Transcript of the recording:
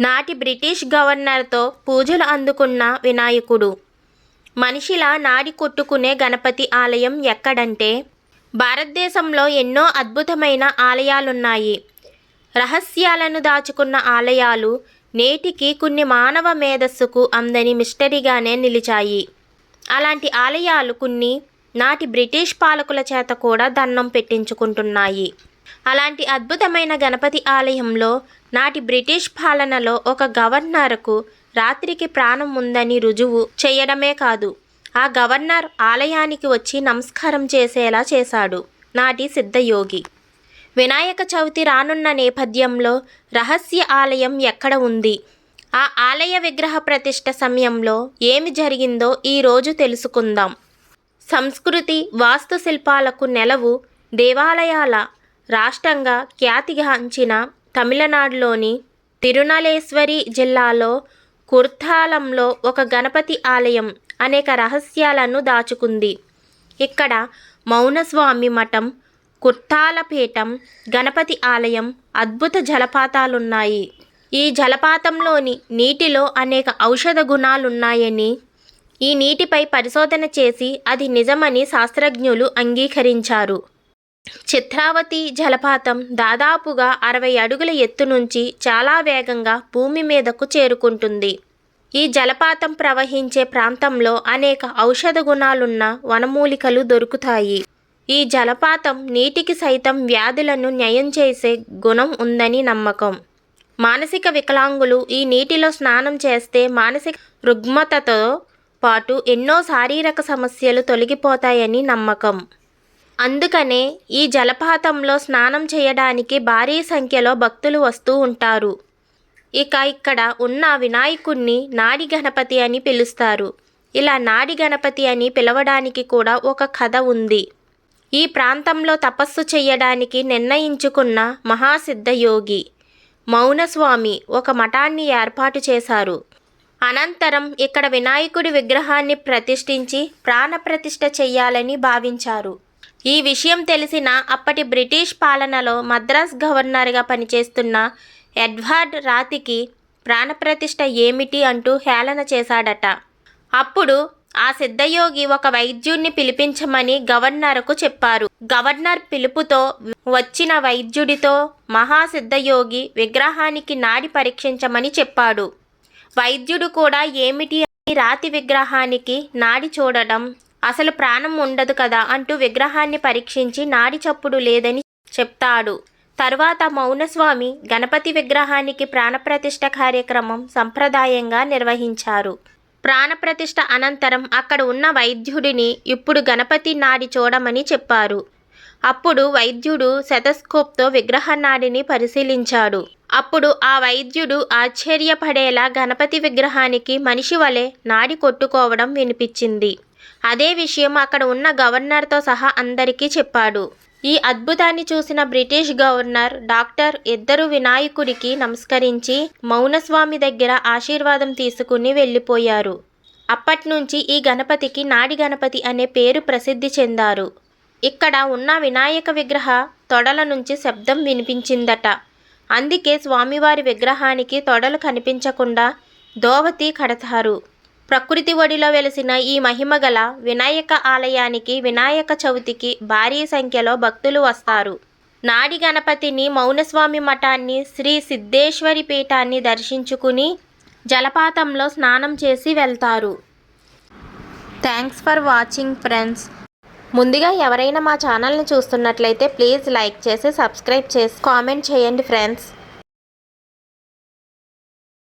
నాటి బ్రిటిష్ గవర్నర్తో పూజలు అందుకున్న వినాయకుడు. మనిషిలా నాడి కొట్టుకునే గణపతి ఆలయం ఎక్కడంటే భారతదేశంలో ఎన్నో అద్భుతమైన ఆలయాలున్నాయి. రహస్యాలను దాచుకున్న ఆలయాలు నేటికి కొన్ని మానవ మేధస్సుకు అందని మిస్టరీగానే నిలిచాయి. అలాంటి ఆలయాలు కొన్ని నాటి బ్రిటిష్ పాలకుల చేత కూడా దండం పెట్టించుకుంటున్నాయి. అలాంటి అద్భుతమైన గణపతి ఆలయంలో నాటి బ్రిటిష్ పాలనలో ఒక గవర్నర్కు రాత్రికి ప్రాణం ఉందని రుజువు చేయడమే కాదు ఆ గవర్నర్ ఆలయానికి వచ్చి నమస్కారం చేసేలా చేశాడు నాటి సిద్ధయోగి. వినాయక చవితి రానున్న నేపథ్యంలో రహస్య ఆలయం ఎక్కడ ఉంది? ఆ ఆలయ విగ్రహ ప్రతిష్ట సమయంలో ఏమి జరిగిందో ఈరోజు తెలుసుకుందాం. సంస్కృతి వాస్తుశిల్పాలకు నెలవు దేవాలయాల రాష్ట్రంగా ఖ్యాతిగాంచిన తమిళనాడులోని తిరునలేశ్వరి జిల్లాలో కుర్తాలంలో ఒక గణపతి ఆలయం అనేక రహస్యాలను దాచుకుంది. ఇక్కడ మౌనస్వామి మఠం కుర్తాలపీఠం గణపతి ఆలయం అద్భుత జలపాతాలున్నాయి. ఈ జలపాతంలోని నీటిలో అనేక ఔషధ గుణాలున్నాయని ఈ నీటిపై పరిశోధన చేసి అది నిజమని శాస్త్రజ్ఞులు అంగీకరించారు. చిత్రావతి జలపాతం దాదాపుగా అరవై అడుగుల ఎత్తు నుంచి చాలా వేగంగా భూమి మీదకు చేరుకుంటుంది. ఈ జలపాతం ప్రవహించే ప్రాంతంలో అనేక ఔషధ గుణాలున్న వనమూలికలు దొరుకుతాయి. ఈ జలపాతం నీటికి సైతం వ్యాధులను నయం చేసే గుణం ఉందని నమ్మకం. మానసిక వికలాంగులు ఈ నీటిలో స్నానం చేస్తే మానసిక రుగ్మతతో పాటు ఎన్నో శారీరక సమస్యలు తొలగిపోతాయని నమ్మకం. అందుకనే ఈ జలపాతంలో స్నానం చేయడానికి భారీ సంఖ్యలో భక్తులు వస్తూ ఉంటారు. ఇక ఇక్కడ ఉన్న వినాయకుణ్ణి నాడి గణపతి అని పిలుస్తారు. ఇలా నాడి గణపతి అని పిలవడానికి కూడా ఒక కథ ఉంది. ఈ ప్రాంతంలో తపస్సు చేయడానికి నిర్ణయించుకున్న మహాసిద్ధయోగి మౌనస్వామి ఒక మఠాన్ని ఏర్పాటు చేశారు. అనంతరం ఇక్కడ వినాయకుడి విగ్రహాన్ని ప్రతిష్ఠించి ప్రాణప్రతిష్ఠ చెయ్యాలని భావించారు. ఈ విషయం తెలిసిన అప్పటి బ్రిటిష్ పాలనలో మద్రాస్ గవర్నర్గా పనిచేస్తున్న ఎడ్వర్డ్ రాతికి ప్రాణప్రతిష్ఠ ఏమిటి అంటూ హేళన చేశాడట. అప్పుడు ఆ సిద్ధయోగి ఒక వైద్యుణ్ణి పిలిపించమని గవర్నర్కు చెప్పారు. గవర్నర్ పిలుపుతో వచ్చిన వైద్యుడితో మహాసిద్ధయోగి విగ్రహానికి నాడి పరీక్షించమని చెప్పాడు. వైద్యుడు కూడా ఏమిటి అని రాతి విగ్రహానికి నాడి చూడడం అసలు ప్రాణం ఉండదు కదా అంటూ విగ్రహాన్ని పరీక్షించి నాడి చప్పుడు లేదని చెప్తాడు. తరువాత మౌనస్వామి గణపతి విగ్రహానికి ప్రాణప్రతిష్ఠ కార్యక్రమం సంప్రదాయంగా నిర్వహించారు. ప్రాణప్రతిష్ఠ అనంతరం అక్కడ ఉన్న వైద్యుడిని ఇప్పుడు గణపతి నాడి చూడమని చెప్పారు. అప్పుడు వైద్యుడు శతస్కోప్తో విగ్రహ నాడిని పరిశీలించాడు. అప్పుడు ఆ వైద్యుడు ఆశ్చర్యపడేలా గణపతి విగ్రహానికి మనిషి వలె నాడి కొట్టుకోవడం వినిపించింది. అదే విషయం అక్కడ ఉన్న గవర్నర్తో సహా అందరికీ చెప్పాడు. ఈ అద్భుతాన్ని చూసిన బ్రిటిష్ గవర్నర్ డాక్టర్ ఇద్దరు వినాయకుడికి నమస్కరించి మౌనస్వామి దగ్గర ఆశీర్వాదం తీసుకుని వెళ్ళిపోయారు. అప్పట్నుంచి ఈ గణపతికి నాడి గణపతి అనే పేరు ప్రసిద్ధి చెందారు. ఇక్కడ ఉన్న వినాయక విగ్రహ తొడల నుంచి శబ్దం వినిపించిందట. అందుకే స్వామివారి విగ్రహానికి తొడలు కనిపించకుండా దోవతి కడతారు. ప్రకృతి ఒడిలో వెలిసిన ఈ మహిమగల వినాయక ఆలయానికి వినాయక చవితికి భారీ సంఖ్యలో భక్తులు వస్తారు. నాడి గణపతిని మౌనస్వామి మఠాన్ని శ్రీ సిద్ధేశ్వరి పీఠాన్ని దర్శించుకుని జలపాతంలో స్నానం చేసి వెళ్తారు. Thanks for watching friends. ముందుగా ఎవరైనా మా ఛానల్ని చూస్తున్నట్లయితే ప్లీజ్ లైక్ చేసి సబ్స్క్రైబ్ చేసి కామెంట్ చేయండి ఫ్రెండ్స్.